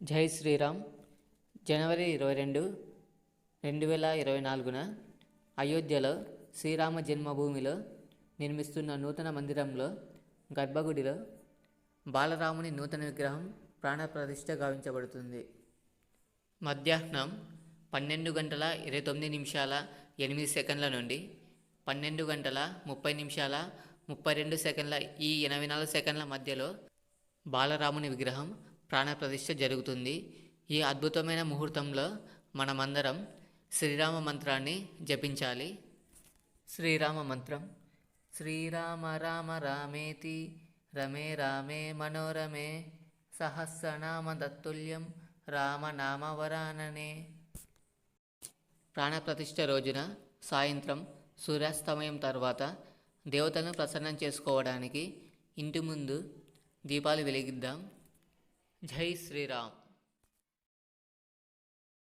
జై శ్రీరామ్. జనవరి ఇరవై రెండు రెండు వేల ఇరవై నాలుగున అయోధ్యలో శ్రీరామ జన్మభూమిలో నిర్మిస్తున్న నూతన మందిరంలో గర్భగుడిలో బాలరాముని నూతన విగ్రహం ప్రాణప్రతిష్ఠ గావించబడుతుంది. మధ్యాహ్నం పన్నెండు గంటల ఇరవై తొమ్మిది నిమిషాల ఎనిమిది సెకండ్ల నుండి పన్నెండు గంటల ముప్పై నిమిషాల ముప్పై రెండు సెకండ్ల ఈ ఎనభై నాలుగు సెకండ్ల మధ్యలో బాలరాముని విగ్రహం ప్రాణప్రతిష్ఠ జరుగుతుంది. ఈ అద్భుతమైన ముహూర్తంలో మనమందరం శ్రీరామ మంత్రాన్ని జపించాలి. శ్రీరామ మంత్రం. శ్రీరామ రామ రామేతి. రమే రామే మనోరమే. సహస్రనామ దత్తుల్యం. రామనామ వరాననే. ప్రాణప్రతిష్ఠ రోజున సాయంత్రం సూర్యాస్తమయం తర్వాత దేవతలను ప్రసన్నం చేసుకోవడానికి ఇంటి ముందు దీపాలు వెలిగిద్దాం. జై శ్రీరామ్.